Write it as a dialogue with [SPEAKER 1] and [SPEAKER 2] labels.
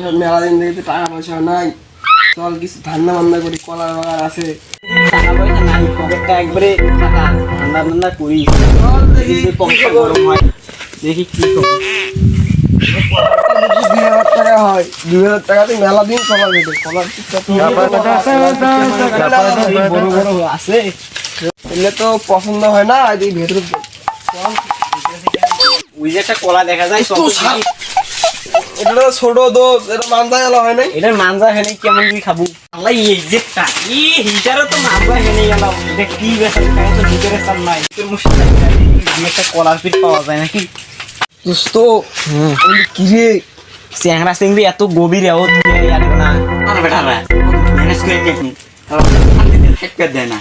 [SPEAKER 1] ওসব মেলা দিন থেকে টাকা পয়সা নাই। চল কিছু ধান্দা বান্দা করি কলার বাগান আছে।
[SPEAKER 2] টাকা পয়সা নাই পকেটটা একবারে ঠান্ডা করি।
[SPEAKER 1] দেখি
[SPEAKER 2] পকেটটা গরম হয়। দেখি কি করব
[SPEAKER 1] দুই হাজার টাকা হয়। দুই হাজার টাকাতে মেলা দিন কলা যেতে কলার
[SPEAKER 2] বড় বড় আছে।
[SPEAKER 1] এলে তো পছন্দ হয় না এই ভেতরে
[SPEAKER 2] ওই যে একটা কলা দেখা যায়
[SPEAKER 1] এটা তো ছোট তো এটা মানতে গেল হয় নাই?
[SPEAKER 2] এটার মানজা হেনে কেমন কি খাব? আল্লাহ এই যে ই হিটারও তো মানজা হেনে গেল। এটা কি বেসাল কারণ তো ভিতরে সাল নাই। তোর মুশকিল একটা কলার পিঠ পাওয়া যায় নাকি?
[SPEAKER 1] দোস্ত কি রে?
[SPEAKER 2] চ্যাংরা চিংড়ি এত গভীর ও আর না।
[SPEAKER 3] আর বেটা রে ম্যানেজ করে দেয় না।